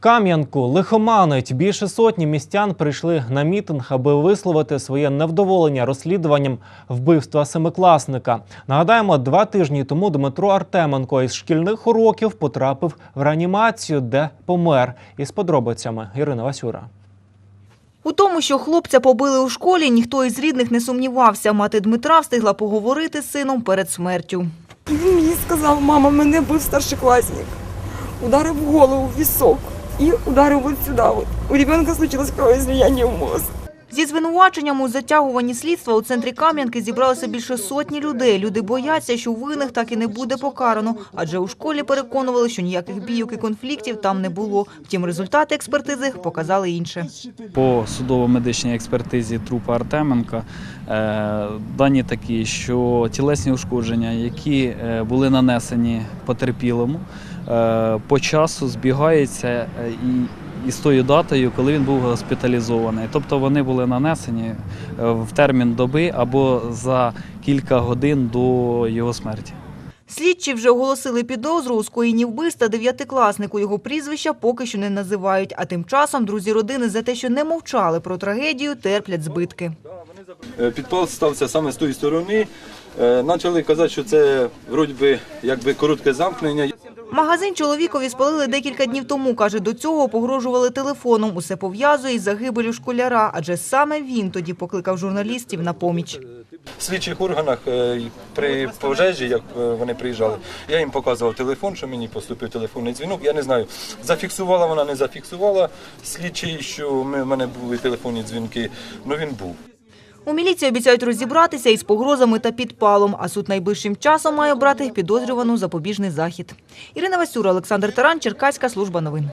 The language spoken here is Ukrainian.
Кам'янку лихоманить. Більше сотні містян прийшли на мітинг, аби висловити своє невдоволення розслідуванням вбивства семикласника. Нагадаємо, два тижні тому Дмитро Артеменко із шкільних уроків потрапив в реанімацію, де помер. Із подробицями Ірина Васюра. У тому, що хлопця побили у школі, ніхто із рідних не сумнівався. Мати Дмитра встигла поговорити з сином перед смертю. Він мені сказав, мама, мене бив старшокласник. Ударив голову, в висок і ударил вот сюда вот. У ребенка случилось кровоизлияние в мозг. Зі звинуваченням у затягуванні слідства у центрі Кам'янки зібралося більше сотні людей. Люди бояться, що винних так і не буде покарано, адже у школі переконували, що ніяких бійок і конфліктів там не було. Втім, результати експертизи показали інше. По судово-медичній експертизі трупа Артеменка е, дані такі, що тілесні ушкодження, які е, були нанесені потерпілому, е, по часу збігаються і, і з тою датою, коли він був госпіталізований. Тобто вони були нанесені е, в термін доби або за кілька годин до його смерті. Слідчі вже оголосили підозру у скоєнні вбивства дев'ятикласнику. Його прізвища поки що не називають. А тим часом друзі родини за те, що не мовчали про трагедію, терплять збитки. Е, Підпал стався саме з тої сторони. Е, Почали казати, що це вроді би якби коротке замкнення. Магазин чоловікові спалили декілька днів тому. Каже, до цього погрожували телефоном. Усе пов'язує із загибелю школяра, адже саме він тоді покликав журналістів на поміч. В слідчих органах е, при пожежі, як е, вони приїжджали, я їм показував телефон, що мені поступив телефонний дзвінок. Я не знаю, зафіксувала вона, не зафіксувала слідчий, що в мене були телефонні дзвінки, але він був. У міліції обіцяють розібратися із погрозами та підпалом, а суд найближчим часом має обрати підозрювану запобіжний захід. Ірина Васюра, Олександр Таран, Черкаська служба новин.